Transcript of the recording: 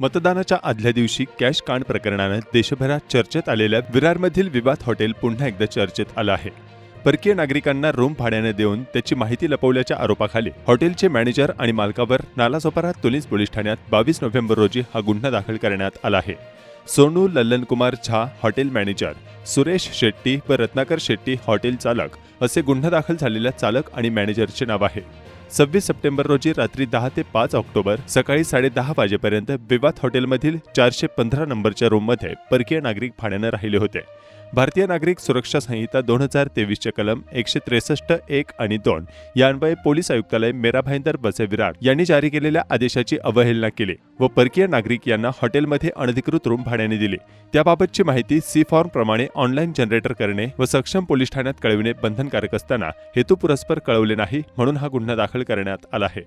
मतदानाच्या आदल्या दिवशी कॅश कांड प्रकरणानं देशभरात चर्चेत आलेल्या विरारमधील विवाद हॉटेल पुन्हा एकदा चर्चेत आलं आहे. परकीय नागरिकांना रूम भाड्याने देऊन त्याची माहिती लपवल्याच्या आरोपाखाली हॉटेलचे मॅनेजर आणि मालकावर नालासोपारा तुलिस पोलीस ठाण्यात बावीस नोव्हेंबर रोजी हा गुन्हा दाखल करण्यात आला आहे. सोनू लल्लनकुमार झा हॉटेल मॅनेजर सुरेश शेट्टी व रत्नाकर शेट्टी हॉटेल चालक असे गुन्हा दाखल झालेल्या चालक आणि मॅनेजरचे नाव आहे. सव्वीस सप्टेंबर रोजी रात्री दहा ते पाच ऑक्टोबर सकाळी साडेदहा वाजेपर्यंत विवाद हॉटेलमधील चारशे पंधरा नंबरच्या रूममध्ये परकीय नागरिक भाड्यानं राहिले होते. भारतीय नागरिक सुरक्षा संहिता दोन हजार तेवीसचे कलम एकशे त्रेसष्ट एक आणि दोन यान्वये पोलीस आयुक्तालय मेरा भाईंदर बसे विराट यांनी जारी केलेल्या आदेशाची अवहेलना केली व परकीय नागरिक यांना हॉटेलमध्ये अनधिकृत रूम भाड्याने दिले. त्याबाबतची माहिती सी फॉर्म प्रमाणे ऑनलाईन जनरेटर करणे व सक्षम पोलीस ठाण्यात कळविणे बंधनकारक असताना हेतुपुरस्पर कळवले नाही म्हणून हा गुन्हा दाखल करण्यात आला आहे.